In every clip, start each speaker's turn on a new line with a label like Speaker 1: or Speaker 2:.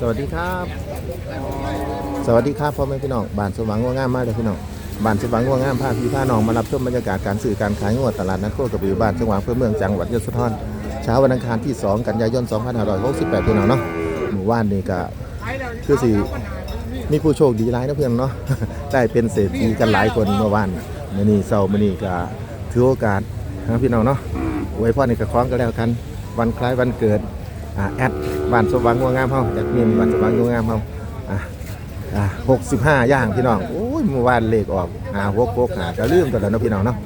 Speaker 1: สวัสดีครับ สวัสดีครับพ่อแม่พี่น้องบ้านสว่างงัวงามมากเลยพี่น้องบ้านสว่างงัวงามพาพี่พาน้องมารับชมบรรยากาศการสื่อการขายงัวตลาดนัดโคกระบือบ้านจังหวัดเพื่อเมืองจังหวัดยโสธรเช้าวันอังคารที่ 2 กันยายน 2568พี่น้องเนาะหมู่บ้านนี่ก็คือสิมีผู้โชคดีหลายนะเพื่อนเนาะได้เป็นเศรษฐีกันหลายคนเมื่อวานมื้อนี้เช้ามื้อนี้ก็ถือโอกาสนะพี่น้องเนาะอวยพรให้กับคล้องกันแล้วกัน วันคล้ายวันเกิดอ่าแอด บ้านสว่างงัวงามเฮาจากมีบ้านสว่างงัวงามเฮาอะอะหกสิบห้าย่างพี่น้องโอ้ยเมื่อวานเลขออกหาหกหกหาก็ลืมตัวแล้วเนาะพี่น้องเนาะ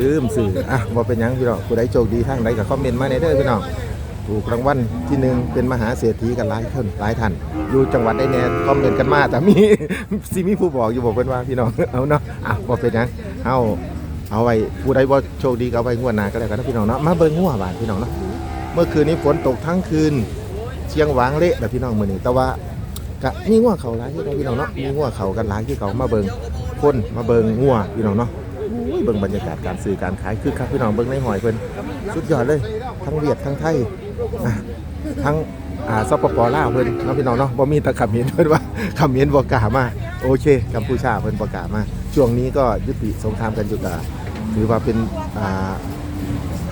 Speaker 1: ลืมสื่ออะว่าเป็นหยังพี่น้องผู้ใดโชคดีทางใดก็คอมเมนต์มาในเด้อพี่น้องถูกรางวัลที่หนึ่งเป็นมหาเศรษฐีกันหลายคนหลายท่านอยู่จังหวัดใดแน่คอมเมนต์กันมาแต่มีสิมีผู้บอกอยู่บอกเป็นว่าพี่น้องเอาเนาะอะว่าเป็นหยังเอาเอาไว้ผู้ใดบ่โชคดีก็เอาไว้งวดหน้าก็แล้วกันนะพี่น้องเนาะมาเบิ่งงัวบานพี่น้องเนาะเมื่อคืนนี้ฝนตกทั้งคืน เชียงหวางเละแบบพี่น้องมือนี้แต่ว่ากะมีงัวเขาหลายที่เราพี่น้องเนาะมีงัวเขากันหลายที่เขามาเบิงคนมาเบิงงัวพี่น้องเนาะอุ้ยเบิงบรรยากาศการซื้อการขายคือคักพี่น้องเบิงในหอยเพิ่นสุดยอดเลย ทั้งเวียดทั้งไทยทั้งอ่าสปปลาเพิ่นเนาะพี่น้องเนาะบ่มีตะคำเห็นเพิ่นว่าคำเห็นบ่กล้ามาโอเคกัมพูชาเพิ่นบ่กล้ามาช่วงนี้ก็ยุติสงครามกันอยู่กะถือว่าเป็นอ่า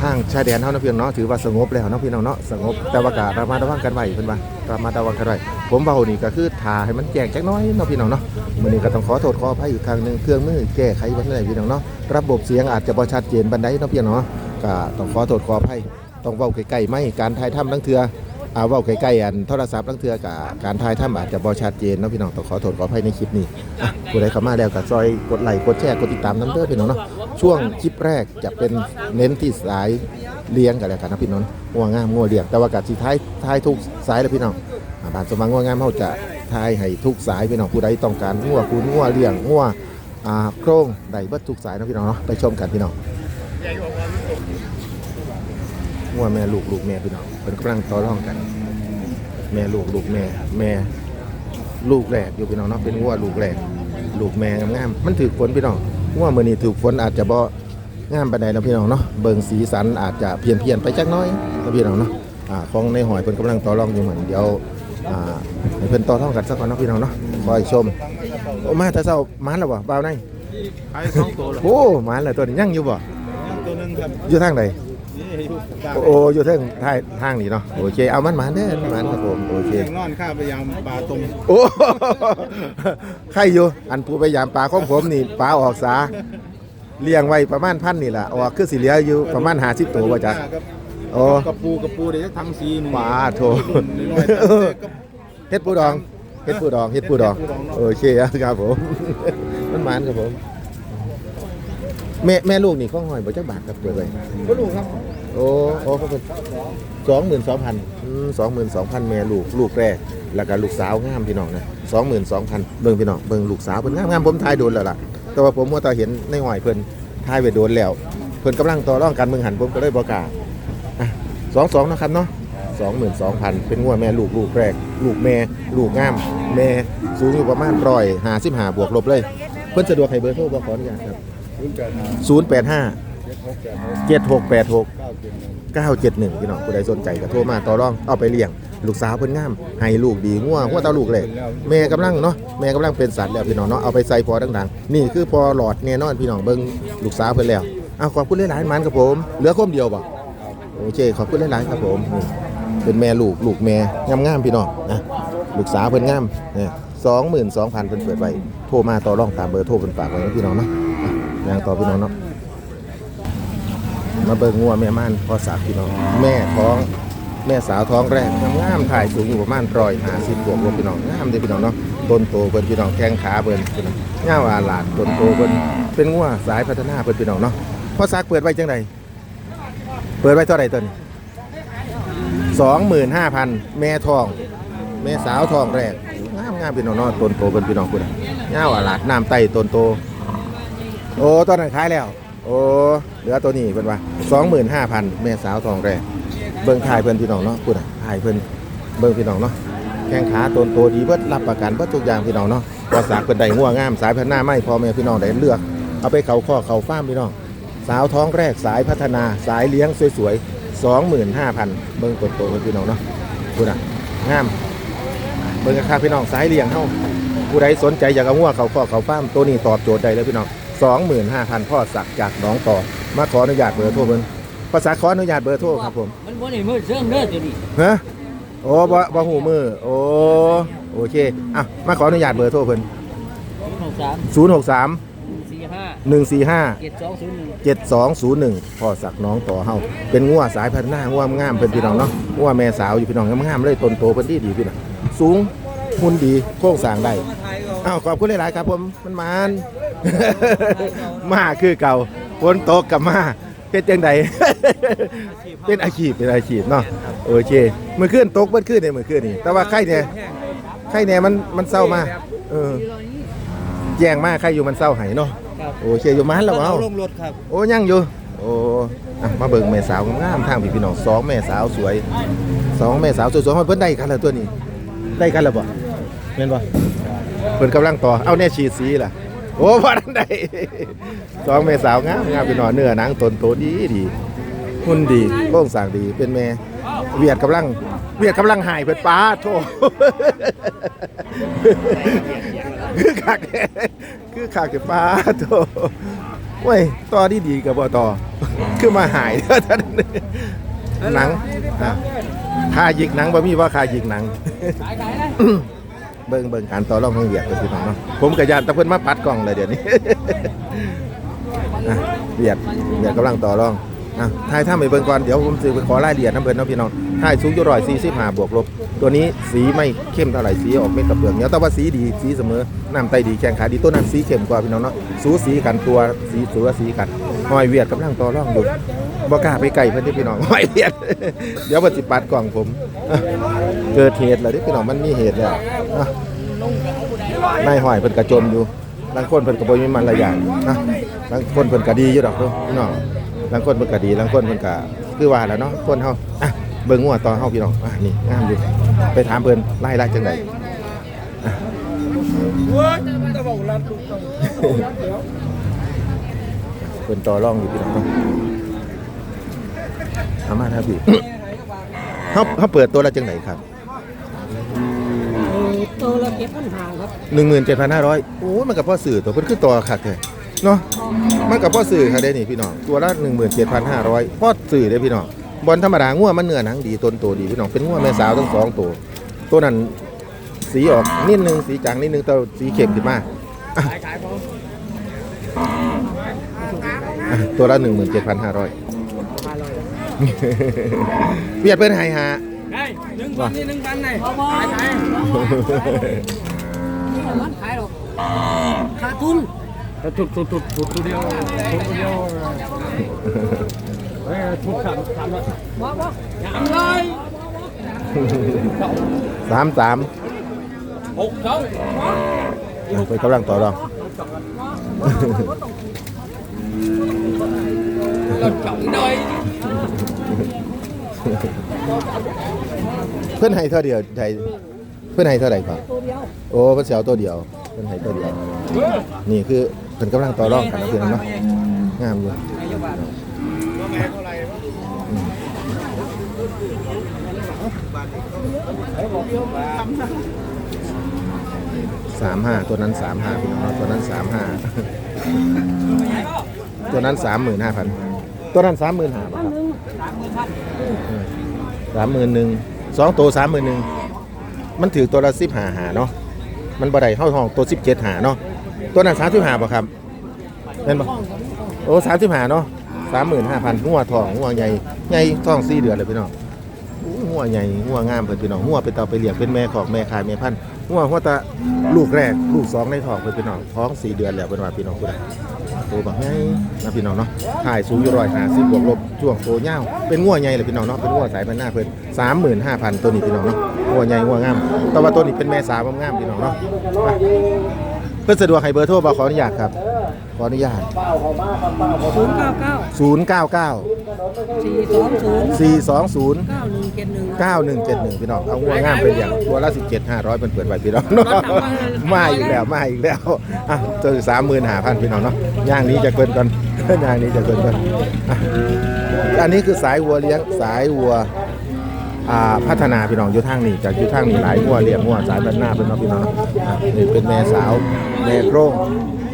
Speaker 1: ทางชายแดนเท่านั้นเพียงเนาะถือว่าสงบแล้วเนาะพี่น้องเนาะสงบแต่ว่าการระมัดระวังกันไว้เพิ่นว่าระมัดระวังกันไว้ผมเบานี่ก็คือทาให้มันแจ้งจักน้อยเนาะพี่น้องเนาะมื้อนี้ก็ต้องขอโทษขออภัยอีกครั้งหนึงเครื่องมือแก้ไขบ่ได้พี่น้องเนาะระบบเสียงอาจจะบ่ชัดเจนบันไดเนาะพี่น้องเนาะก็ต้องขอโทษขออภัยต้องเว้าใกล้ๆไม่การถ่ายทำทั้งเทือ อาเว้าใกล้ๆอันโทรศัพท์ทั้งเทื่อกับการถ่ายทำอาจจะบ่ชัดเจนเนาะพี่น้องต้องขอโทษขออภัยในคลิปนี้อะผู้ใดเข้ามาแล้วก็ซอยกดไลค์กดแชร์กดติดตามนํเด้อพี่น้องเนาะช่วงคลิปแรกจะเป็นเน้นที่สายเลี้ยงกันแล้วกันนะพี่น้องงัวงงามงัวเลี้ยงแต่ว่ากัดสิท้ายท้ายทุกสายเลยพี่น้องอ่าบ้านสมังงัวงงามเขาจะทายให้ทุกสายพี่น้องผู้ใดต้องการงัวคุณงัวเลี้ยงงัวอ่าโครงได้เบิดทุกสายนะพี่น้องเนาะไปชมกันพี่น้อง งัวแม่ลูกลูกแม่พี่น้องเป็นกำลังต่อรองกัน แม่ลูกลูกแม่แม่ลูกแรกอยู่พี่น้องเนาะเป็นงัวลูกแรกลูกแม่งามๆมันถือฝนพี่น้องงัวมือนี้ถือฝนอาจจะบ่งามปานใดนะพี่น้องเนาะเบิ่งสีสันอาจจะเพี้ยนเพียนๆไปจักหน้อยนะพี่น้องเนาะอ่าของในหอยเพิ่นกำลังต่อรองอยู่เหมือนเดี๋ยวอ่าให้เพิ่นต่อรองกันสักก่อนเนาะพี่น้องเนาะคอยชมโอ้มาแต่เช้ามันแล้วบ่บ่าวใน
Speaker 2: ขายสองตัวเลย
Speaker 1: โอ้มันแล้วตัวนี้ยังอยู่บ่
Speaker 2: ตัวหนึงครับ
Speaker 1: อยู่ทางใด
Speaker 2: นี่อยู่กลาง
Speaker 1: โอ้อยู่ทางทางทางนี้เนาะโอเคเอามันมาเด้อมันครับผมโอเค
Speaker 2: เสียงนอนข้าไปยังป่าตรง
Speaker 1: โอ้ใครอยู่อันผู้พยายามปลาของผมนี่ปลาออกสาเลี้ยงไว้ประมาณพันนี่แหละออกคือสิเหลืออยู่ประมาณ50ตัวว่าจัก
Speaker 2: ครับ
Speaker 1: โอ้
Speaker 2: กระปูกระปูเดี๋ยวจะทั้งสีหนึ่ง
Speaker 1: ปลาโถ
Speaker 2: น้อยๆแต่ก็
Speaker 1: เฮ็ดปูดองเฮ็ดปูดองเฮ็ดปูดอง
Speaker 2: เฮ็ดปูดอง
Speaker 1: โอเคครับผมมันหมันครับผมแม่แม่ลูกนี่ข้องหอยบ่จักบาทครับเปิดไว้
Speaker 2: ก็รู้ครับ
Speaker 1: โอ้โอ้เขาเป็นสองหมื่นสองพันสองหมื่นสองพันแม่ลูกลูกแรก แล้วก็ลูกสาวงามพี่น้องนะสองหมื่นสองพันเบิ่งพี่น้องเบิ่งลูกสาวเพิ่นงามงามผมทายโดนแล้วล่ะ แต่ว่าผมว่าตาเห็นในหอยเพิ่นทายไปโดนแล้ว เพิ่นกำลังต่อรองกันเมืองหันผมก็เลยบ่กล้าอะสองสองนะครับเนาะสองหมื่นสองพันเป็นงัวแม่ลูกลูกแรก ลูกแม่ ลูกงาม แม่สูงอยู่ประมาณร้อยหาสิบหาบวกลบเลย เพิ่นสะดวกให้เบอร์โทรบ่ขออนุญาตครับศูนย์แปดห้า
Speaker 2: หกแปดหก
Speaker 1: เจ็ดหกแปดหก
Speaker 2: เก้าเจ็ดหนึ่ง
Speaker 1: 971พี่น้องผู้ใดสนใจก็โทรมาต่อรองเอาไปเลี้ยง ลูกสาวเพิ่นงาม ให้ลูกดีงัวงัวเตาลูกเลยแม่กำลังเนาะแม่กำลังเป็นสัตว์แล้วพี่น้องเนาะเอาไปใส่พอดังๆ นี่คือพอหลอดแน่นอนพี่น้องเบิ่งลูกสาวเพิ่นแล้วเอาขอบคุณหลายๆมันครับผมเหลือคมเดียวบ่โอเคขอบคุณหลายๆครับผมนี่เป็นแม่ลูกลูกแม่งามๆพี่น้องนะลูกสาวเพิ่นงามเนี่ยสองหมื่นสองพันเพิ่นเปิดไว้โทรมาต่อรองตามเบอร์โทรเพิ่นฝากไว้นะพี่น้องเนาะอะอย่างต่อพี่น้องเนาะ มาเบิ่งงัวแม่ม่านพ่อสากพี่น้อง แม่ท้อง แม่สาวท้องแรกงามถ่ายสูงอยู่ประมาณร้อยห้าสิบบวกรวมพี่น้องงามเด้อพี่น้องเนาะต้นโตเพิ่นพี่น้องแข้งขาเพิ่นพี่น้องง่าวอาลาดต้นโตเพิ่นเป็นงัวสายพัฒนาเพิ่นพี่น้องเนาะพ่อสากเปิดไว้จังไดเปิดไว้เท่าไหร่ต้นสองหมื่นห้าพันแม่ท้อง แม่สาวท้องแรกงามงามพี่น้องเนาะต้นโตเพิ่นพี่น้องเพิ่นง่าวอาลาดน้ำไตต้นโต โอ้ตอนนั้นขายแล้ว โอ้เหลือตัวนี้เพิ่นว่า25,000แม่สาวทองแรกเบิ่งขายเพิ่นพี่น้องเนาะพูดอะขายเพิ่นเบิ่งพี่น้องเนาะแข้งขาต้นโตดีเบิดรับประกันเบิดทุกอย่างพี่น้องเนาะว่าสาเพิ่นได้งัวงามสายพัฒนาไม่พอแม่พี่น้องได้เลือก เอาไปเขาข้อเขาฟ้ามพี่น้อง สาวท้องแรกสายพัฒนาสายเลี้ยงสวยๆ25,000เบิ่งต้นโตเพิ่นพี่น้องเนาะพูดอะงามเบิ่งราคาพี่น้องสายเลี้ยงเฮาผู้ใดสนใจอยากเอางัวเขาข้อเขาฟ้ามตัวนี้ตอบโจทย์ได้เลยพี่น้อง 25,000พ่อสักจากหน้องต่อมาขออนุญาตเบอร์โทรเบิ่งภาษาขออนุญาตเบอร์โทรครับผม
Speaker 3: มันบ่ได้มือเสื่องเด้อตัวนี้
Speaker 1: ฮะโอ้บ่บ่หูมือโอ้โอเคอะมาขออนุญาตเบอร์โทรเพิ่น
Speaker 3: หกสาม
Speaker 1: 063
Speaker 3: สี่ห้า
Speaker 1: 145
Speaker 3: เจ็ดสองศูนย์หนึ่ง
Speaker 1: 7201พ่อสักน้องต่อเฮาเป็นงัวสายพันธุ์หน้างัวงามเพิ่นพี่น้องเนาะงัวแม่สาวอยู่พี่น้องงามๆเลยต้นโตเพิ่นดีดีพี่น้องสูงหุ่นดีโครงสร้างได้อ้าวขอบคุณหลายๆครับผมมันมาน มาคือเก่าฝนตกกลับมาเป็นจังไดเป็นอาชีพเป็นอาชีพเนาะโอเคมื้อคืนตกเบิดคืนเนี่ยมื้อคืนนี่แต่ว่าไข่เนี่ยไข่เนี่ยมันมันเศร้ามาเออแย่งมาไข่อยู่มันเศร้าให้เนาะ
Speaker 3: ครับ
Speaker 1: โอเคอยู่มันแล้วเฮา
Speaker 3: ลงรถครับ
Speaker 1: โอ้ยังอยู่โอ้อะมาเบิ่งแม่สาวงามๆทางพี่พี่น้องสองแม่สาวสวยสองแม่สาวสวยๆเพิ่นได้กันแล้วตัวนี้ ได้กันแล้วบ่แม่นบ่เพิ่นกำลังต่อเอาแน่ฉีดสีล่ะ โอ้บ่ทันได้สองแม่สาวงามงามพี่น้องเนื้อหนังตนโตดีดีหุ่นดีโครงสร้างดีเป็นแม่เวียดกำลังเวียดกำลังหายเพิ่นป้าโธ่คือคักแท้คือคักแต่ป้าโธ่โอ้ยต่อดีดีๆกับบ่ต่อคือมาหายเด้อท่านหนังอะค่ายิกหนังบ่มีว่าค่ายิกหนัง เบิ่งเบิ่งการต่อรองของเวียดกับพี่น้องเนาะผมกับยานตะเพิ่นมาปัดกล้องเลยเดี๋ยวนี้เวียดเวียดกำลังต่อรองอะทายถ้าไม่เบิ่งก่อนเดี๋ยวผมสิไปขอรายละเอียดน้ำเพิ่นเนาะพี่น้องทายสูงอยู่ร้อยสี่สิบห้าบวกลบตัวนี้สีไม่เข้มเท่าไหร่สีออกเม็ดกระเปืองเนี้ยแต่ว่าสีดีสีเสมอน้ำไตดีแข็งขาดีตัวนั้นสีเข้มกว่าพี่น้องเนาะสูสีกันตัวสีสัวสีกันหอยเวียดกำลังต่อรองอยู่ บ่กล้าไปไกลเพิ่นที่พี่น้องหอยเวียดเดี๋ยวเพิ่นสิปัดกล่องผม เกิดเหตุแล้วที่พี่น้องมันมีเหตุแล้วอะนายห้อยเพิ่นกระจมอยู่บางคนเพิ่นก็บ่มีมันละอย่างนะบางคนเพิ่นก็ดีอยู่ดอกเด้อพี่น้องบางคนเพิ่นก็ดีบางคนเพิ่นก็คือว่าแล้วเนาะคนเฮาอะเบิ่งงัวต่อเฮาพี่น้องอะนี่งามอยู่ไปถามเพิ่นไล่ไล่จังไดเพิ่นต่อรองอยู่พี่น้อง เนาะเอามาครับพี่เฮาเฮาเปิดตัวละจังไดครับ
Speaker 3: ตัวละเก็บปัญหาครับ
Speaker 1: หนึ่งหมื่นเจ็ดพันห้าร้อยโอ้ยมันกับพ่อสื่อตัวเพิ่นคือตัวขัดเลยเนาะมันกับพ่อสื่อค่ะเด้นี่พี่น้องตัวละหนึ่งหมื่นเจ็ดพันห้าร้อยพ่อสื่อเด้พี่น้องบอลธรรมดางัวมันเนื้อหนังดีต้นโตดีพี่น้องเป็นงัวแม่สาวทั้งสองตัวตัวนั้นสีออกนิดนึงสีจางนิดนึงตัวสีเข้มขึ้นมาอะ
Speaker 3: ขายขายพอ
Speaker 1: อะตัวละหนึ่งหมื่นเจ็ดพันห้าร้อย
Speaker 3: มา เลย
Speaker 1: เวียดเพิ่นให้หา
Speaker 3: ได้หนึ่งพันนี่หนึ่งพันเลยขายขายมันขายหรอกขาดทุนทุดทุดทุดทุดทุดเดียวทุดเดียวเฮ้ยทุดสามสามเลยบ้าบ้าอย่างไร
Speaker 1: สามสาม
Speaker 3: หกสอง
Speaker 1: อะเพิ่นกำลังต่อรอง
Speaker 3: เรา trọng đời
Speaker 1: เเพิ่อนให้เท่าเดียวไทยเพิ่อนให้เท่าไหร่ก่อน
Speaker 3: ตัวเดียว
Speaker 1: โอ้เพิ่นสิเอาตัวเดียว เพิ่อนให้ตัวเดียว นี่คือเพิ่นกำลังต่อรองกันนะเพื่อนเนาะงามอยู่สามห้าตัวนั้นสามห้าพี่น้องตัวนั้นสามห้าตัวนั้นสามหมื่นห้าพันตัวนั้นสามหมื่นห้าบาท สามหมื่นหนึ่งสองตัวสามหมื่นหนึ่งมันถือตัวละสิบหาหาเนาะมันบ่ได้เข้าห้องตัวสิบเจ็ดหาเนาะตัวนั้นสามสิบหาป่ะครับเป็นป่ะโอ้สามสิบหาเนาะสามหมื่นห้าพันงัวทองงัวใหญ่ใหญ่ทองสี่เดือนเลยพี่น้องอู้งัวใหญ่งัวงามเพิ่นพี่น้องงัวเป็นเตาไปเลี้ยงเป็นแม่ของแม่ขายแม่พันธุ์งัวหัวตะลูกแรกลูกสองในทองเพิ่นพี่น้องท้องสี่เดือนแล้วเป็นว่าพี่น้องผู้ ดโตบักใหญ่นะพี่น้องเนาะถ่ายสูงอยู่ร้อยห้าสิบบวกลบช่วงโตเง่าเป็นงัวใหญ่เลยพี่น้องเนาะเป็นงัวสายพันธุ์หน้าเพิ่นสามหมื่นห้าพันตัวนี้พี่น้องเนาะงัวใหญ่งัวงามแต่ว่าตัวนี้เป็นแม่สาวงามพี่น้องเนาะไปเพื่อสะดวกให้เบอร์โทรบ่ขออนุญาตครับ ออนุญาต
Speaker 3: ศูนย์เก้าเก้า
Speaker 1: 099
Speaker 3: สี่สองศูนย์
Speaker 1: 420
Speaker 3: เก้าหนึ่งเจ็ดหนึ่ง
Speaker 1: 9171 พี่น้อง เอางัวงามเป็นอย่างตัวละ 17 500เป็นเปิดไว้พี่น้องเนาะมาอีกแล้ว มาอีกแล้ว อะตัวสามหมื่นห้าพันพี่น้องเนาะ ย่างนี้จะเกินกันย่างนี้จะเกินกันอะอันนี้คือสายวัวเลี้ยง สายวัว อ่า พัฒนาพี่น้องอยู่ทางนี้จากอยู่ทางนี้หลายงัวเลี้ยงงัวสายบ้านหน้าเป็นเนาะพี่น้องเนาะอะนี่เป็นแม่สาวแม่โครง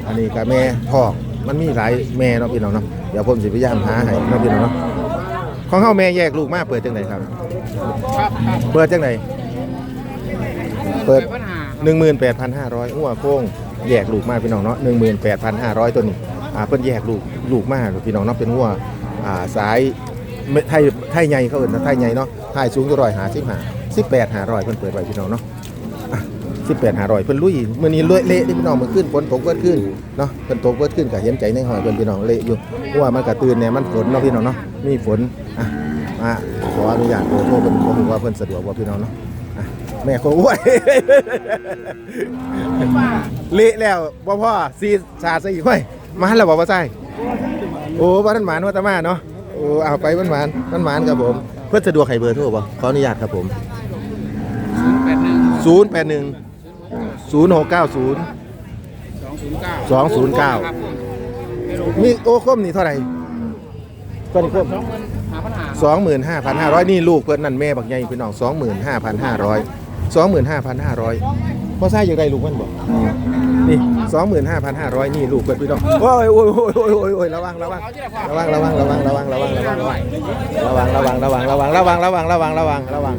Speaker 1: อันนี้ก็แม่ทองมันมีหลายแม่เนาะพี่น้องเนาะเดี๋ยวผมสิพยายามหาให้เนาะพี่น้องเนาะของเฮาแม่แยกลูกมาเปิดจังไดครับ
Speaker 3: ครับครับ
Speaker 1: เปิดจังไดเปิด
Speaker 3: ปัญหา
Speaker 1: 18,500หัวโค้งแยกลูกมาพี่น้องเนาะ18,500 ตัวนี้อ่าเพิ่นแยกลูกลูกมาพี่น้องเนาะเป็นหัวอ่าสายไทยไทยใหญ่เขาเอิ้นไทยใหญ่เนาะไทยสูงอยู่155 18,500เพิ่นเปิดไว้พี่น้องเนาะ อะ18,500เพิ่นลุยมื้อนี้เละเละเด้พี่น้องมื้อคืนฝนตกเบิดคืนเนาะเพิ่นตกเบิดคืนก็เห็นใจในหอยเพิ่นพี่น้องเละอยู่เพราะว่ามันก็ตื่นแน่มันฝนเนาะพี่น้องเนาะมีฝนอะมาขออนุญาตโทรโทรเพิ่นบ่รู้ว่าเพิ่นสะดวกบ่พี่น้องเนาะอะแม่โคอ้วยเละแล้วบ่พ่อซีสาดใส่อีกห้อยมาแล้วบ่ว่าใส่โอ้บ่ทันหมานว่าแตะมาเนาะโอ้เอาไปมันหมานมันหมานครับผมเพื่อสะดวกให้เบอร์โทรบ่ขออนุญาตครับผม
Speaker 3: แปดหนึ่ง
Speaker 1: 081 0690
Speaker 3: สองศูนย์เก้า
Speaker 1: 209มีโอ้คมนี่เท่าไหร่ตัวนี้คม
Speaker 3: สองหมื่นหาปัญหา
Speaker 1: 25,500นี่ลูกเพิ่นนั่นแม่บักใหญ่พี่น้อง25,500 25,500พ่อซ่าอยากได้ลูกมันบ่นี่25,500นี่ลูกเพิ่นพี่น้องโอ้ยโอ้ยโอ้ยโอ้ยโอ้ยโอ้ยระวังระวังระวังระวังระวังระวังระวังระวังระวังระวังระวังระวังระวังระวังระวังระวังระวัง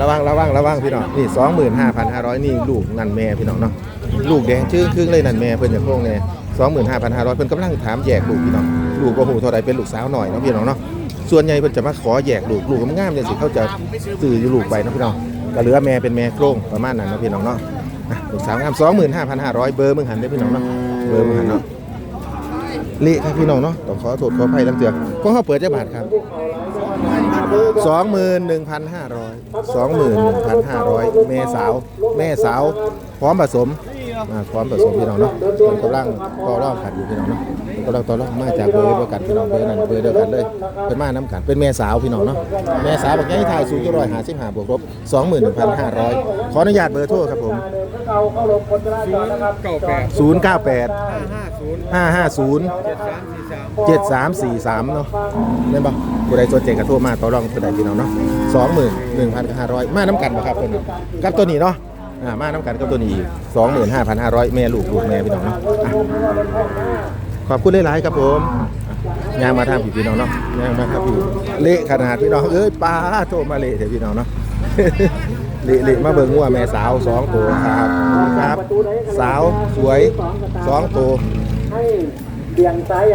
Speaker 1: ระวังระวังระวังพี่น้องนี่สองหมื่นห้าพันห้าร้อยนี่ลูกนันแม่พี่น้องเนาะลูกแดงชื่อครึ่งเลยนันแม่เพิ่นจะโค้งเนี่ยสองหมื่นห้าพันห้าร้อยเพิ่นกำลังถามแยกลูกพี่น้องลูกก็หูเท่าไรเป็นลูกสาวหน่อยเนาะพี่น้องเนาะส่วนใหญ่เพิ่นจะมาขอแยกลูกลูกงามๆเนี่ยสิเขาจะซื้ออยู่ลูกไปเนาะพี่น้องก็เหลือแม่เป็นแม่โครงประมาณนั้นเนาะพี่น้องเนาะลูกสาวงามสองหมื่นห้าพันห้าร้อยเบอร์มึงหันได้พี่น้องเนาะเบอร์มึงหันเนาะเละครับพี่น้องเนาะต้องขอโทษขออภัยลำเตือนพวกเขาเปิดจะบาทครับ 21,500 21,500 แม่สาว แม่สาว พร้อมผสมพร้อมผสมพี่น้องเนาะกำลังพอรอบขัดอยู่พี่น้องเนาะ กำลังต่อรองมาจากเบอร์เดียวกันพี่น้องเบอร์นั้นเบอร์เดียวกันเลยเป็นมาน้ำกันเป็นแม่สาวพี่น้องเนาะแม่สาวบอกยังให้ถ่ายสูงจะร้อยหาสิบหาบวกลบสองหมื่นหนึ่งพันห้าร้อยขออนุญาตเบอร์โทรครับผม
Speaker 3: เก้าแปด
Speaker 1: ศูนย์เก้าแปด
Speaker 3: ห้าห้าศูนย์เจ็ดสามสี่สาม
Speaker 1: เจ็ดสามสี่สามเนาะเล่นปะผู้ใดสนใจกระโทรมาต่อรองผู้ใดพี่น้องเนาะสองหมื่นหนึ่งพันห้าร้อยมาน้ำกันบ่ครับตัวนี้กับตัวนี้เนาะอ่ามาน้ำกันกับตัวนี้สองหมื่นห้าพันห้าร้อยแม่ลูกลูกแม่พี่น้องเนาะ ขอบคุณหลายๆครับผมอะย่างมาทางพี่พี่น้องเนาะย่างมาทางพี่เละขนาดพี่น้องเอ้ยป้าโทรมาเละเถอะพี่น้องเนาะเละเละมาเบิ่งว่าแม่สาวสองตัวครับครับ สาวสวยสองตัว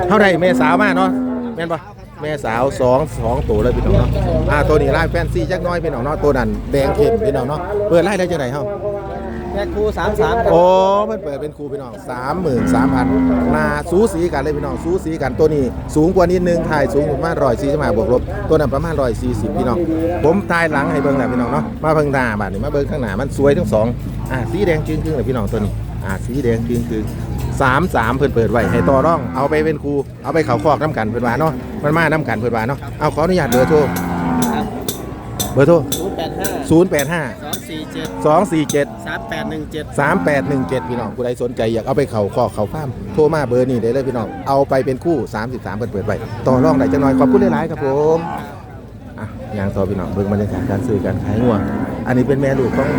Speaker 1: เท่าไรแม่สาวมาเนาะแม่นปะแม่สาวสองสองตัวเลยพี่น้องเนาะอ่าตัวนี้ไล่แฟนซีจักหน้อยพี่น้องเนาะตัวนั้นแดงเข้มพี่น้องเนาะเปิดไล่ได้จังไหนเฮา
Speaker 3: แม่ครูสามสาม
Speaker 1: โอ้มันเปิดเป็นครูพี่น้องสามหมื่นสามพันนาสูสีกันเลยพี่น้องสูสีกันตัวนี้สูงกว่านิดนึงถ่ายสูงประมาณร้อยสี่สิบห้าบวกลบตัวนั้นประมาณร้อยสี่สิบพี่น้องผมถ่ายหลังให้เบิ้งแหละพี่น้องเนาะมาเบิ้งหน้าบาดนี่มาเบิ้งข้างหน้ามันสวยทั้งสองอ่าสีแดงจึ้งจึ้งเลยพี่น้องตัวนี้อ่าสีแดงจึ้งจึ้งสามสามเพิ่นเปิดไว้ให้ต่อร่องเอาไปเป็นครูเอาไปเขาคอกน้ำกันเพิ่นว่าเนาะมันมาน้ำกันเพิ่นว่าเนาะเอาขออนุญาตเบอร์โทรเบอร์โทร
Speaker 3: 085 085 สี่เจ็ดสองสี่เจ็ดสามแปดหนึ่งเจ็ด
Speaker 1: สามแปดหนึ่งเจ็ดพี่น้องผู้ใดสนใจอยากเอาไปเข่าคอเข่าข้ามโทรมาเบอร์นี่ได้เลยพี่น้องเอาไปเป็นคู่สามสิบสามเปิดเปิดไปต่อรองไหนจะน้อยขอบคุณหลายๆครับผมอะยางต่อพี่น้องเบิ่งบรรยากาศการซื้อการขายงัวอันนี้เป็นแม่ลูกต้อง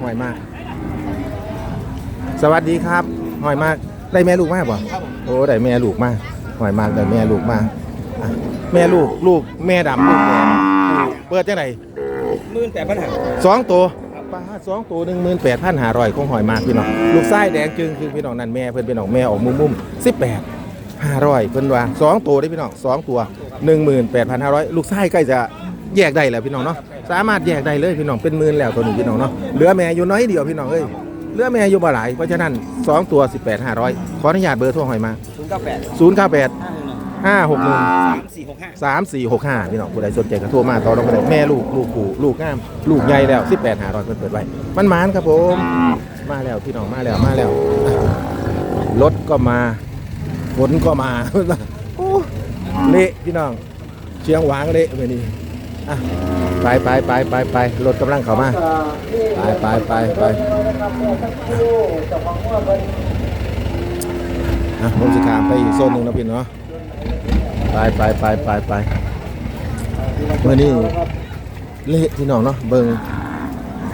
Speaker 1: ห่วยมาก สวัสดีครับห่วยมากได้แม่ลูกมากป่ะโอ้ได้แม่ลูกมากห่วยมากได้แม่ลูกมากแม่ลูกลูกแม่ดำลูกแดงเปิดจังไหน
Speaker 3: มื่นแปดพันหา
Speaker 1: สองตัวปลาสองตัวหนึ่งหมื่นแปดพันห้าร้อยของหอยมากพี่น้องลูกไส้แดงจึงคือพี่น้องนั่นแม่เพื่อนพี่น้องแม่ออกมุมมุมสิบแปดห้าร้อยเพื่อนว่าสองตัวได้พี่น้องสองตัวหนึ่งหมื่นแปดพันห้าร้อยลูกไส้ใกล้จะแยกได้แล้วพี่น้องเนาะสามารถแยกได้เลยพี่น้องเป็นหมื่นแล้วตัวนี้พี่น้องเนาะเหลือแม่อยู่น้อยเดียวพี่น้องเอ้ยเลือแม่อยู่บ่หลายเพราะฉะนั้น 2 ตัว 18 500 ขออนุญาตเบอร์ทั่วหอยมา 098 098 ห้าหกหนึ่ง
Speaker 3: สามสี่หกห้า
Speaker 1: สามสี่หกห้าพี่น้องผู้ใดสนใจก็โทรมาต่อรองกันได้แม่ลูกลูกปู่ลูกงาม ลูกใหญ่แล้วสิบแปดหาร้อยเปิดเปิดไว้มันหมานครับผม มาแล้วพี่น้องมาแล้วมาแล้วรถก็มาฝนก็มาโอ้เละพี่น้องเชียงหวางเละไปนี่อะไปไปไปไปไปรถกำลังเข้ามาไปไปไปไปอะผมจะขามไปอีกโซนหนึ่งนะพี่เนาะ ไปไปไปไปไปเมื่อนี้เละพี่น้องเนาะเบิง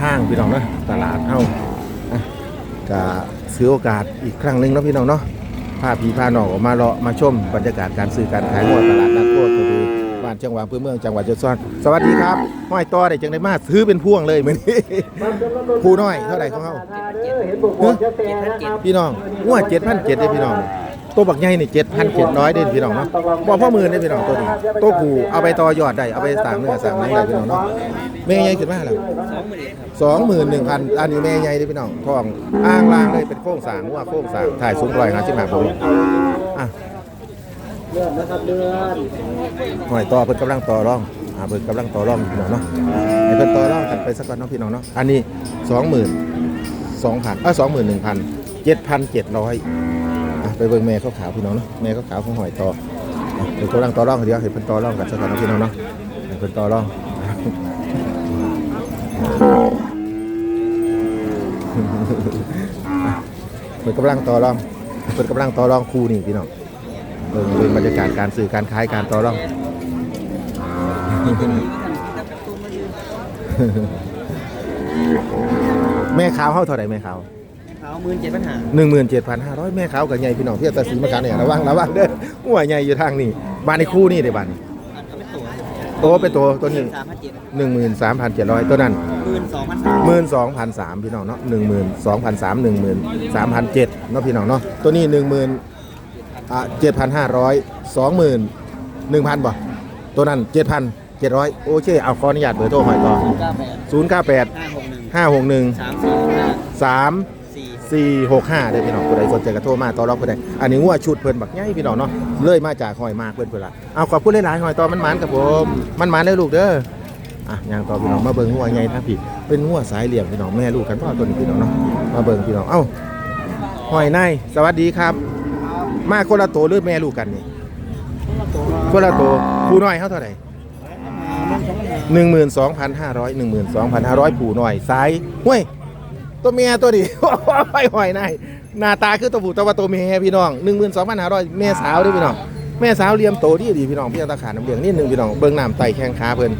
Speaker 1: ทางพี่น้องเนาะตลาดเอ้าอะก็ซื้อโอกาสอีกครั้งหนึ่งเนาะพี่น้องเนาะพาพี่พาน้องออกมาเลาะมาชมบรรยากาศการซื้อการขายงวดตลาดนัดโคตรดีบ้านจังหวัดอำเภอเมืองจังหวัดยโสธรสวัสดีครับห้อยต่อได้จังได้มาซื้อเป็นพ่วงเลยมื้อนี้ผู้น้อยเท่าไหร่ของเขาฮะพี่น้องงวด7,700เด้พี่น้อง ตัวบักใหญ่นี่7,700เจ็ดร้อยได้พี่น้องเนาะบ่พ่อมื่นเด้พี่น้องตัวนี้ตัวผูเอาไปต่อยอดได้เอาไปสร้างเนื้อสร้างหนังได้พี่น้องเนาะแม่ใหญ่ขึ้นมาแล้วสองหมื่นหนึ่งพันอันนี้แม่ใหญ่เด้พี่น้องทองอ้างล่างเลยเป็นโค้งสางว่าโค้งสางถ่ายสูงรอยห้าสิบห้าผมอะ
Speaker 3: เลื่อนนะครับเลื่อน
Speaker 1: หน่อยต่อเพิ่นกำลังต่อรองอ่าเพิ่นกำลังต่อรองพี่น้องเนาะให้เพิ่นต่อรองกันไปสักก่อนเนาะพี่น้องเนาะอันนี้สองหมื่นสองพันเออสองหมื่นหนึ่งพันเจ็ดพันเจ็ดร้อย ไปเบิ่งแม่เขาขาวพี่น้องเนาะแม่เขาขาวของหอยต่ออะเพิ่นกำลังต่อร่องเดี๋ยวให้เพิ่นต่อร่องกันสักก่อนพี่น้องเนาะให้เพิ่นต่อร่องเพิ่นกำลังต่อร่องเพิ่นกำลังต่อร่องคู่นี่พี่น้องเบิ่งเป็นบรรยากาศการสื่อการขายการต่อร่องแม่ขาวเฮาเท่าไหร่แม่ขาวาวหมื่น
Speaker 3: เจ็ดพันห้าหนึ่งหมื่นเจ็ดพันห้า
Speaker 1: ร้อยแม่ขาวกับใหญ่พี่น้องเพื่อตัดสินมากามเนี่ยระวังระวังเด้อหัวใหญ่อยู่ทางนี้บ้านในคู่นี่เดี๋ยวบ้านนี้
Speaker 3: เป็นตัว
Speaker 1: ตัวนี้หนึ่งหมื่น
Speaker 3: สามพันเจ็ด
Speaker 1: ร้อยตัวนั้น
Speaker 3: หมื่นสองพันสาม
Speaker 1: หมื่นสองพันสามพี่น้องเนาะหนึ่งหมื่นสองพันสามหนึ่งหมื่นสามพันเจ็ดเนาะพี่น้องเนาะตัวนี้หนึ่งหมื่นอ่เจ็ดพันห้าร้อยสองหมื่นหนึ่งพันบ่ตัวนั้นเจ็ดพันเจ็ดร้อยโอเคเอาขออนุญาตเบอร์โทรหอยต่อศูนย์
Speaker 3: เก้าแปดห้าหกหนึ่งสาม สี่ห้า
Speaker 1: 3 4 6 5ได้อพี่น้องผู้ใดสนใจก็โทรมาต่อรองผู้ใดอันนี้งัวชุดเพิ่นบักใหญ่พี่น้องเนาะเลยมาจากหอยมากเพิ่นเพิ่นละเอาขอบคุณหลายๆหอยต่อมันหมานกับผมมันหมานเด้อลูกเด้ออะย่างต่อพี่น้องมาเบิ่งงัวใหญ่ทั้งพี่เป็นงัวสายเหลี่ยมพี่น้องแม่ลูกกันพ่อตัวนี้พี่น้องเนาะมาเบิ่งพี่น้องเอ้าหอยนายสวัสดีครับ มาคนละโตวหรือแม่ลูกกันนี่คนละโตวผู้น้อยเท่าเท่าไหร่หนึ่งหมื่นสองพันห้าร้อยหนึ่งหมื่นสองพันห้าร้อยผู้น้อยสายห้วย ตัวเมียตัวดีหอยหอยนายหน้าตาคือตัวผู้ตัวว่าตัวเมียพี่น้องหนึ่งหมื่นสองพันห้าร้อยแม่สาวเด้วยพี่น้องแม่สาวเลี้ยมโตดีดีพี่น้องพี่ตาขาน้ำเลี้ยงนิดนึงพี่น้องเบิ่งน้ำไตแข้งขาเพิ่น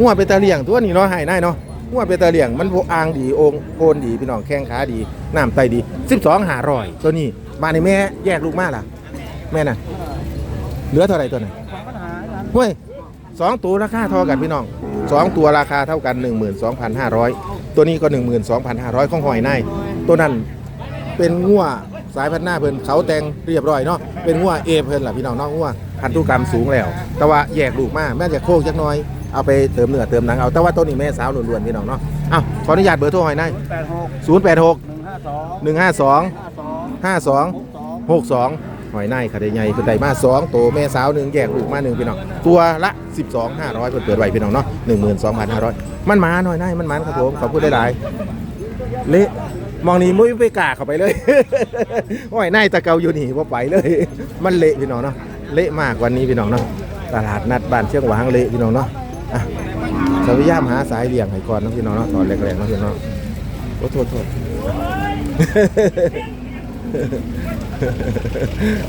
Speaker 1: งัวเป็นตาเลี้ยงตัวนี้เนาะหายนายเนาะงัวเป็นตาเลี้ยงมันโพอ่างดีองค์โพนดีพี่น้องแข้งขาดีน้ำไตดีสิบสองหาร้อยตัวนี้มาในแม่แยกลูกมาล่ะ แม่น่ะเหลือเท่าไหร่ตัวน่ะเฮ้ยสองตัวราคาเท่ากันพี่น้องสองตัวราคาเท่ากันหนึ่งหมื่นสองพันห้าร้อย ตัวนี้ก็หนึ่งหมื่นสองพันห้าร้อยของหอยนายตัวนั้นเป็นงัวสายพันธุ์หน้าเพิ่นเขาแต่งเรียบร้อยเนาะเป็นงัวเอเพิ่นล่ะพี่น้องเนาะงัวพันธุกรรมสูงแล้ว แต่ว่าแยกลูกมาแม่จะโคกจักหน้อยเอาไปเติมเนื้อเติมหนังเอาแต่ว่าตัวนี้แม่สาวล้วนๆพี่น้องเนาะอ้าวขออนุญาตเบอร์โทรหอยนาย
Speaker 3: แปดหก
Speaker 1: 086
Speaker 3: หนึ่งห้าสอง
Speaker 1: 152
Speaker 3: ห้าสอง
Speaker 1: 52 62 หอยนายขาดใหญ่เพิ่นได้มา2ตัวแม่สาวหนึ่งแยกลูกมาหนึ่งพี่น้องตัวละ 12 500เพิ่นเปิดไว้พี่น้องเนาะ12,500 มันหมาหน่อยนายมันมันครับผมขอบคุณหลายๆเละมองนี้มุ้ยไปกาเข้าไปเลยหอยนายตะเกาอยู่นี่ว่าไปเลย มันเละพี่น้องเนาะเละมากวันนี้พี่น้องเนาะตลาดนัดบ้านเชียงหวางเละพี่น้องเนาะอะสวัสดียามหาสายเลี่ยงให้ก่อนนะพี่น้องเนาะตอนแรกๆนะพี่น้องโอ้โทษโทษ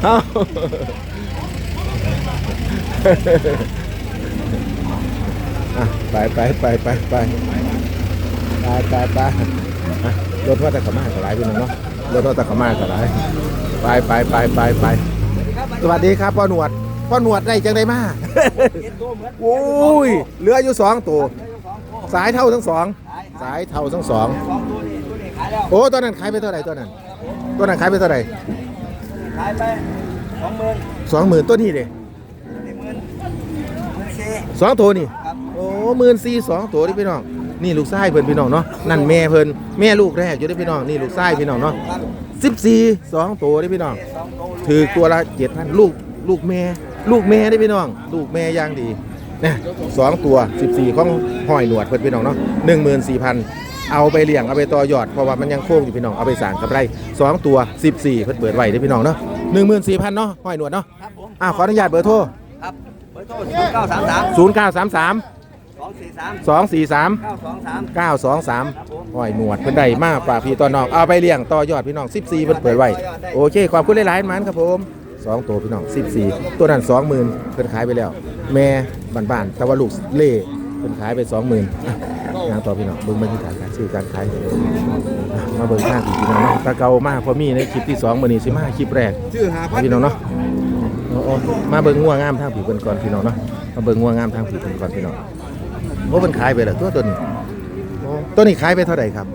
Speaker 1: เอาไปไปไปไปไปไปไปไปรถว่าแต่ขม่ากับไรพี่น้องเนาะรถว่าแต่ขม่ากับไรไปไปไปไปไปสวัสดีครับพ่อหนวดพ่อหนวดได้จังได้มาโอ้ยเหลืออยู่สองตัวสายเท่าทั้งสองสายเท่าทั้งสองโอ้ตัวนั้นขายไปเท่าไหร่ตัวนั้นตัวนั้นขายไปเท่าไหร่
Speaker 3: ขายไปสองหมื่น
Speaker 1: สองหมื่นตัวนี้เด้
Speaker 3: หนึ่งหมื่นหมื่นสี่
Speaker 1: สองตัวนี่
Speaker 3: ครับ
Speaker 1: โอ้หมื่นสี่สองตัวนี่พี่น้องนี่ลูกชายเพิ่นพี่น้องเนาะนั่นแม่เพิ่นแม่ลูกแรกอยู่ได้อพี่น้องนี่ลูกชายพี่น้องเนาะ
Speaker 3: ครับ
Speaker 1: สิบสี่สองตัวได้อพี่น้อง
Speaker 3: สองโต
Speaker 1: ถือตัวละเจ็ดพันลูกลูกแม่ ลูกแม่ได้อพี่น้อง ลูกแม่อย่างดีนะสองตัวสิบสี่ของห้อยหนวดเพิ่นพี่น้องเนาะหนึ่งหมื่นสี่พัน เอาไปเลี้ยงเอาไปต่อยอดเพราะว่ามันยังโค้งอยู่พี่น้องเอาไปสร้างกับไรสองตัวสิบสี่เพิ่นเปิดไว้ได้อพี่น้องเนาะหนึ่งหมื่นสี่พันเนาะห้อยหนวดเนาะ
Speaker 3: ครับผม
Speaker 1: อ้าวขออนุญาตเบอร์โทร
Speaker 3: ครับเบอร์โทรศูนย์เก้าสามสาม
Speaker 1: ศูนย์เก้าสามสาม
Speaker 3: สองสี่สาม
Speaker 1: สองสี่สาม
Speaker 3: เก้าสองสาม
Speaker 1: เก้าสองสาม
Speaker 3: ครับผม
Speaker 1: ห้อยหนวดเพิ่นได้มาฝากพี่ต่อน้องเอาไปเลี้ยงต่อยอดพี่น้อง 14เพิ่นเปิดไว้โอเคขอบคุณหลายๆมันครับผมสองตัวพี่น้อง 14 ตัวนั้น20,000เพิ่นขายไปแล้ว แม่บ้านๆแต่ว่าลูกเล่ เป็นขายไปสองหมื่นงานต่อพี่น้องเบิ่งบรรยากาศการซื้อการขายอะมาเบิ่งข้างพี่น้องเนาะตาเก่ามากพอมีในคลิปที่สองมื้อนี้สิมาคลิปแรก
Speaker 2: ชื่อหาพัน
Speaker 1: พี่น้องเนาะโอ้โอ้มาเบิ่งงัวงามทางผีเพิ่นก่อนพี่น้องเนาะมาเบิ่งงัวงามทางผีเพิ่นก่อนพี่น้องโอ้เพิ่นขายไปแล้วตัวตัวนี้โอ้ตัวนี้ขายไปเท่าไหร่ครับ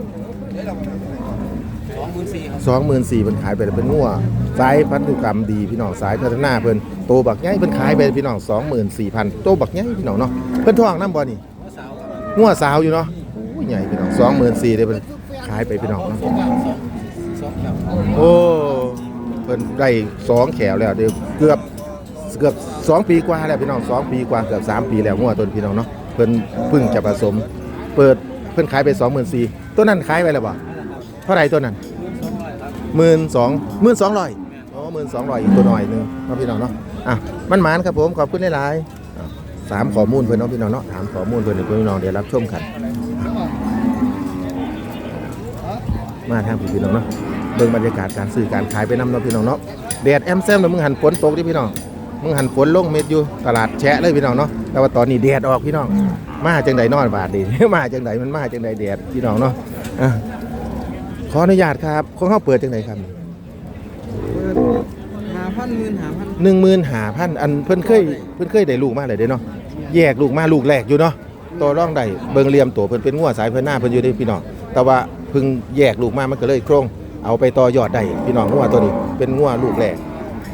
Speaker 1: สองหมื่นสี่เพิ่นขายไปแล้วเป็นงัวสายพันธุกรรมดีพี่น้องสายพัฒนาเพิ่นโตบักใหญ่เพิ่นขายไปพี่น้องสองหมื่นสี่พันโตบักใหญ่พี่น้องเนาะเพิ่นท้องน้ำบ่นี่งัวสาวอยู่เนาะโอ้ยใหญ่พี่น้องสองหมื่นสี่ได้เพิ่นขายไปพี่น้องเนาะโอ้เพิ่นได้สองแขวแล้วเดี๋ยวเกือบเกือบสองปีกว่าแล้วพี่น้องสองปีกว่าเกือบสามปีแล้วงัวต้นพี่น้องเนาะเพิ่นเพิ่งจะผสม เปิดเพิ่นขายไปสองหมื่นสี่ตัวนั้นขายไปแล้วบ่เท่าไหร่ตัวนั้น หมื่นสองหมื่นสองร้อยอ๋อหมื่นสองร้อยอีกตัวหน่อยหนึงเนาะพี่น้องเนาะอะมันหมานครับผมขอบคุณหลายๆอะสามข้อมูลเพิ่อนเนาะพี่น้องเนาะถามข้อมูลเพิ่อนเดี๋ยวพี่น้องเดี๋ยวรับชมกันมาทางพี่น้องเนาะเบิ่งบรรยากาศการซื้อการขายไปนำเนาะพี่น้องเนาะแดดแอมแซมแล้วมึงหันฝนตกดิพี่น้องมึงหันฝนลงเม็ดอยู่ตลาดแชะเลยพี่น้องเนาะแต่ว่าตอนนี้แดดออกพี่น้องมาจังใดนอนบาดดี มาจังใดมันมาจังใดแดดพี่น้องเนาะอะ ขออนุญาตครับของเขาเปิดจังใดครับ
Speaker 2: หาพันหมื่นหาพัน
Speaker 1: หนึ่งหมื่นหาพันอันเพิ่นเคยเพิ่นเคยได้ลูกมาเลยเด้เนาะแยกลูกมาลูกแรกอยู่เนาะตัวร่องได้เบิ่งเหลี่ยมตัวเพิ่นเป็นงัวสายเพิ่นหน้าเพิ่นอยู่ได้พี่น้องแต่ว่าเพิ่งแยกลูกมามันก็เลยโครงเอาไปต่อยอดได้พี่น้องงัวตัวนี้เป็นงัวลูกแรก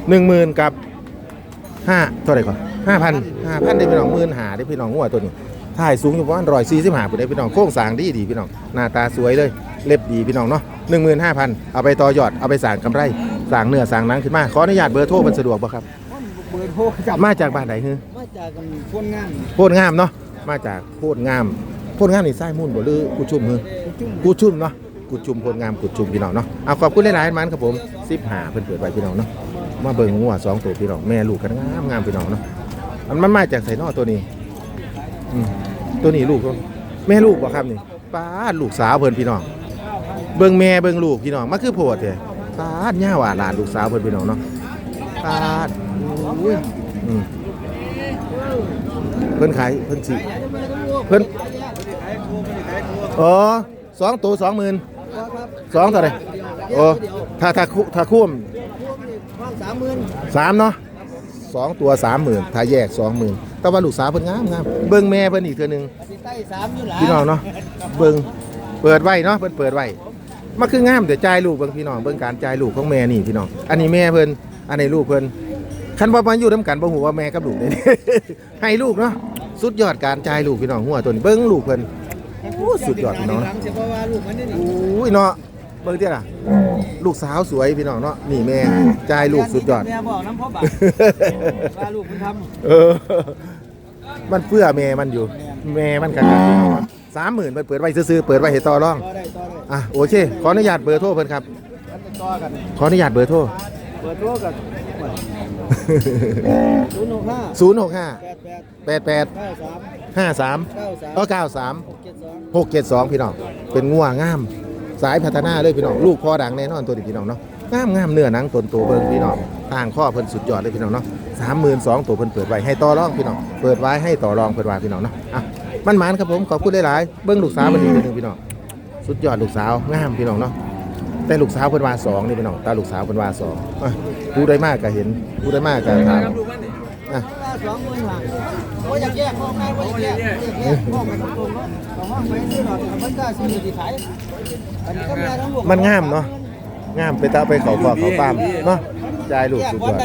Speaker 1: หนึ่งหมื่นกับห้าเท่าไหร่ก่อนห้าพันห้าพันได้พี่น้องหมื่นหาได้พี่น้องงัวตัวนี้ถ่ายสูงอยู่ประมาณร้อยสี่สิบห้าได้พี่น้องโค้งสร้างดีดีพี่น้องหน้าตาสวยเลย เล็บดีพี่น้องเนาะหนึ่งหมื่นห้าพันเอาไปต่อยอดเอาไปสั่งกำไรสั่งเนื้อสั่งหนังขึ้นมาขออนุญาตเบอร์โทรมันสะดวกป่ะครับ
Speaker 2: เบิร์โทรจับ
Speaker 1: มาจากบ้านไหนฮือ
Speaker 2: มาจากกันพ่นงาน
Speaker 1: โพดงามเนาะมาจากโพดงามโพดงามนี่ไส้มุ่นบ่หรือกุดชุมฮือ
Speaker 2: จุ่ม
Speaker 1: กุดชุมเนาะกุดชุมโพดงามกุดชุมพี่น้องเนาะเอาขอบคุณหลายๆมันครับผม15เพิ่นเปิดไว้พี่น้องเนาะมาเบิ่งงัวสองตัวพี่น้องแม่ลูกกันงามงามพี่น้องเนาะมันมันมาจากไสนอตัวนี้อืมตัวนี้ลูกของแม่ลูกบ่ครับนี่ป้าดลูกสาวเพิ่นพี่น้อง เบิ่งแม่เบิ่งลูกพี่น้องมาคือโพดแท้ป้าดย่าหวานหลานลูกสาวเพิ่นพี่น้องเนาะป้าดอุ้ยอืมเพิ่นขายเพิ่นสิเพิ่นอ๋อสองตัวสองหมื่นสองเท่าไหร่โอ้ถ้าถ้าคู่ถ้าคู่ม
Speaker 2: ห้องสามหมื่น
Speaker 1: สามเนาะสองตัวสามหมื่นถ้าแยกสองหมื่นแต่ว่าลูกสาวเพิ่นงามงามเบิ่งแม่เพิ่นอีกเทื่อหนึง
Speaker 2: สิใต้สามอยู่หลา
Speaker 1: พี่น้องเนาะเบิ่งเปิดไว้เนาะเพิ่นเปิดไว้ มาคืองามเดี๋ยวจ่ายลูกเบิ่งพี่น้องเบิ่งการจ่ายลูกของแม่นี่พี่น้อง อันนี้แม่เพิ่นอันนี้ลูกเพิ่นคันว่ามาอยู่นํกันบ่ฮู้ว่าแม่กับลูกได้ให้ลูกเนาะสุดยอดการจ่ายลูกพี่น้องหัวตัวนี้เบิ่งลูกเพิ่น โอ้สุดยอดพี่น้อง
Speaker 2: หลังเสียเพราะว่าลูกมันนี่นี่
Speaker 1: อุ้ยเนาะเบิ่งเตี้ยล่ะ ลูกสาวสวยพี่น้องเนาะนี่แม่จ่ายลูกสุดยอด
Speaker 2: แม่บอกน้ำพ่อบาว่าลูกมันท
Speaker 1: เออ มันเพื่อแม่มันอยู่ แม่มันกัน สามหมื่นเปิดไว้ซื้อๆเปิดไว้ให้ต่อรองำ
Speaker 2: ต่อได้ต่อได้
Speaker 1: อะโอเคขออนุญาตเบอร์โทรเพิ่นครับ
Speaker 2: กันจะต่อกัน
Speaker 1: ขออนุญาตเบอร์โทร
Speaker 2: เปิดโทรกันศูนย์หกห้า
Speaker 1: 0 6
Speaker 2: แปดแปด
Speaker 1: 5 8 8
Speaker 2: เก้าสาม
Speaker 1: 5 3
Speaker 2: เก้าสาม
Speaker 1: ก็9 3
Speaker 2: เจ็ดสอง
Speaker 1: 6 7 2พี่น้องเป็นงัวงาม สายพัฒนาเลยพี่น้องลูกพ่อดังแน่นอนตัวนี้พี่น้องเนาะงามงามเนื้อหนังตนโตเบิ่งพี่น้องทางข้อเพิ่นสุดยอดเลยพี่น้องเนาะสามหมื่นสองตัวเพิ่นเปิดไว้ให้ต่อรองพี่น้องเปิดไว้ให้ต่อรองเพิ่นว่าพี่น้องเนาะอะ มันหมานครับผมขอบคุณหลายๆเบิ่งลูกสาวมันอีกนิดนึงพี่น้องสุดยอดลูกสาวงามพี่น้องเนาะแต่ลูกสาวเพิ่นว่าสองนี่พี่น้องตาลูกสาวเพิ่นว่าสองอะผู้ได้มากก็เห็นผู้ได้มากก็ถามอะ
Speaker 2: สองคนหลังโอ้ยอยากแยกห้องไงว่าอยากแยกแยกห้องกันตรงเนาะห้องไปซื้อหน่อยมันก็ซื้อที่ายอันนี้ก็แม่ทั้งหมด
Speaker 1: มันงามเนาะงามไปตาไปเขาคอเขาฟามเนาะใจลูกสุดยอด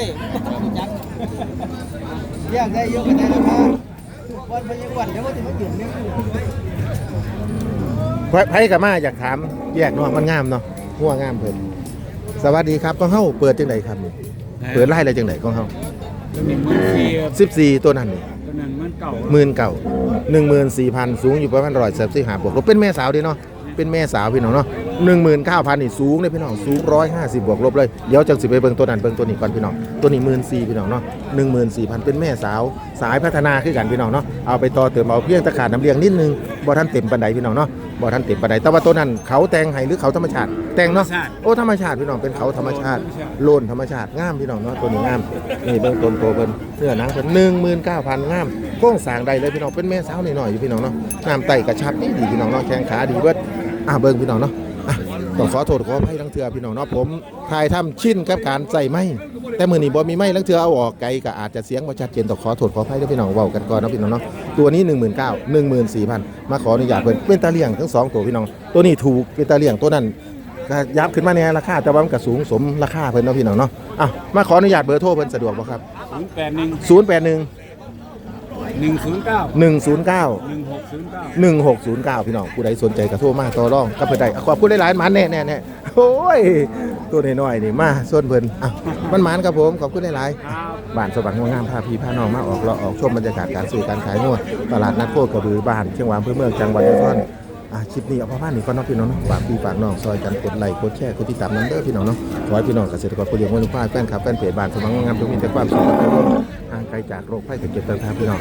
Speaker 2: แยกได้เยอะกันได้ราคา วันพยังวันเดี๋ยวว่าจะมาหยุดเนี่ย
Speaker 1: ไผไผกับมาอยากถามแยกเนาะมันงามเนาะหัวงามเพิ่นสวัสดีครับของเฮาเปิดจังไดครับนี่เปิดไล่อะไรจังไดของเฮา
Speaker 3: ตัวนี้มันเสีย
Speaker 1: 14 ตัวนั้นนี่
Speaker 3: ตัวนั้นมันเก่า
Speaker 1: หมื่นเก่า14,000 สูงอยู่ประมาณ135บวกลบเป็นแม่สาวเด้เนาะเป็นแม่สาวพี่น้องเนาะ 19,000นี่สูงเลยพี่น้องสูง 150 บวกลบเลย เดี๋ยวจังสิไปเบิ่งตัวนั้นเบิ่งตัวนี้ก่อนพี่น้อง ตัวนี้14,000พี่น้องเนาะ14,000 เป็นแม่สาว สายพัฒนาคือกันพี่น้องเนาะ เอาไปต่อเติมเอาเพียงแตะขาดน้ำเลี้ยงนิดนึงบ่ทันเต็มปานใดพี่น้องเนาะบ่ทันเต็มปานใดแต่ว่าตัวนั้นเขาแต่งให้หรือเขาธรรมชาติ แต่งเนาะ โอ้ธรรมชาติพี่น้องเป็นเขาธรรมชาติ โลนธรรมชาติงามพี่น้องเนาะตัวนี้งาม นี่เบิ่งต้นโตเพิ่นเนื้อหนังเพิ่น19,000งามโครงสร้างใดเลยพี่น้องเป็นแม่สาวหน่อยๆอยู่พี่น้องเนาะน้ำไตกระชับดีดีพี่น้องเนาะแข้งขาดีเบิดอะเบิ่งพี่น้องเนาะอะ ต้องขอโทษขออภัยทั้งเทื่อพี่น้องเนาะผมถ่ายทำชินกับการใส่ไม้แต่มื้อนี้บ่มีไม้ทั้งเทื่อเอาออกไกลก็อาจจะเสียงบ่ชัดเจนต้องขอโทษขออภัยด้วยพี่น้องเว้ากันก่อนเนาะพี่น้องเนาะตัวนี้ 19,000 14,000มาขออนุญาตเพิ่นเป็นตาเลี้ยงทั้งสองตัวพี่น้อง ตัวนี้ถูกเป็นตาเลี้ยงตัวนั้นก็ยับขึ้นมาในราคาแต่ว่ามันก็สูงสมราคาเพิ่นเนาะพี่น้องเนาะอะมาขออนุญาตเบอร์โทรเพิ่นสะดวกบ่ครับ
Speaker 3: ศูนย์แปดหนึ่ง
Speaker 1: 081
Speaker 3: หนึ่งศูนย์เก้า
Speaker 1: 109
Speaker 3: หนึ่งหกศูนย์เก้า
Speaker 1: 1609 พี่น้องผู้ใดสนใจก็โทรมาต่อรองก็เพิ่นได้ขอบคุณหลายๆหมันแน่แน่แน่โอ้ย ตัวน้อยๆนี่มาส่วนเพิ่นอะมันหมันครับผมขอบคุณหลายๆบ้านสว่างงามพาพี่พาน้องมาออกเลาะออกชมบรรยากาศการซื้อการขายงวดตลาดนัดโคกระบือบ้านเชียงหวางอำเภอเมืองจังหวัดนคร อะคลิปนี้เอาประมาณนี้ก่อนเนาะพี่น้องเนาะฝากพี่ฝากน้องซอยกันกดไลค์กดแชร์กดติดตามนั้นเด้อพี่น้องเนาะขอให้พี่น้องเกษตรกรผู้เลี้ยงวัวเลี้ยงควายแฟนคลับแฟนเพจบ้านสว่างงามจงมีแต่ความสุขความเจริญห่างไกลจากโรคภัยไข้เจ็บต่างๆพี่น้อง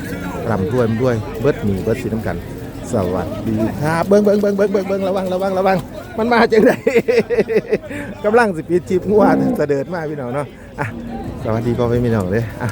Speaker 1: ร่ำรวยด้วยเบิดหนีเบิดสิน้ำกัน สวัสดีครับเบิ้งเบิ้งเบิ้งเบิ้งเบิ้งเบิ้งระวังระวังระวังมันมาจังได กำลังสิปีจีบงัวเสดิร์ดมากพี่น้องเนาะอะสวัสดีพ่อแม่พี่น้องเลยอะ